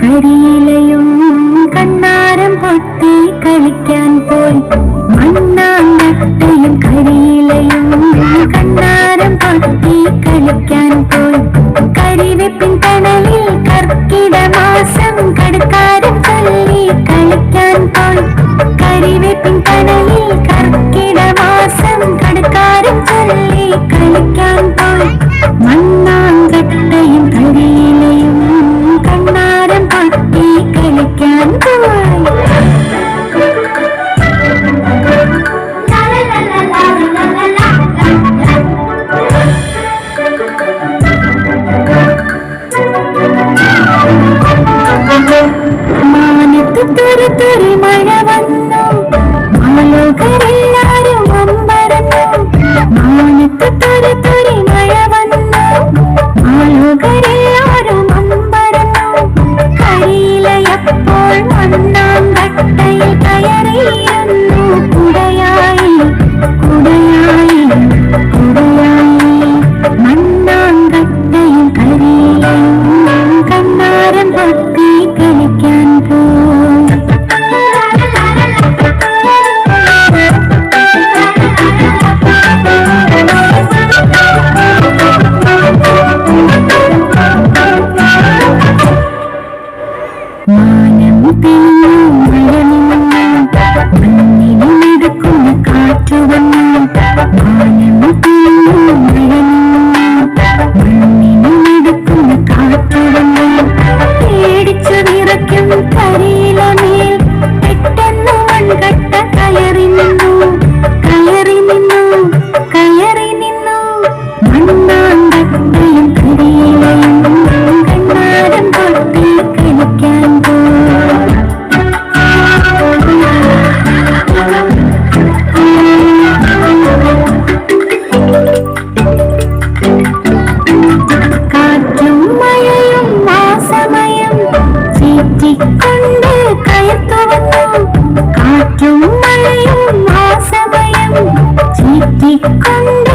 കരിയിലയും കണ്ണാരം പൊത്തി കളിക്കാൻ പോയി. ലോകത്ത് തുറി തുറി മഴ വന്നു ആലോകരെല്ലാരും അമ്പരന്നു മാനത്ത് തുറി തുറി മഴ വന്നു ആലോകരെല്ലാരും അമ്പരന്നു útil. கொண்ட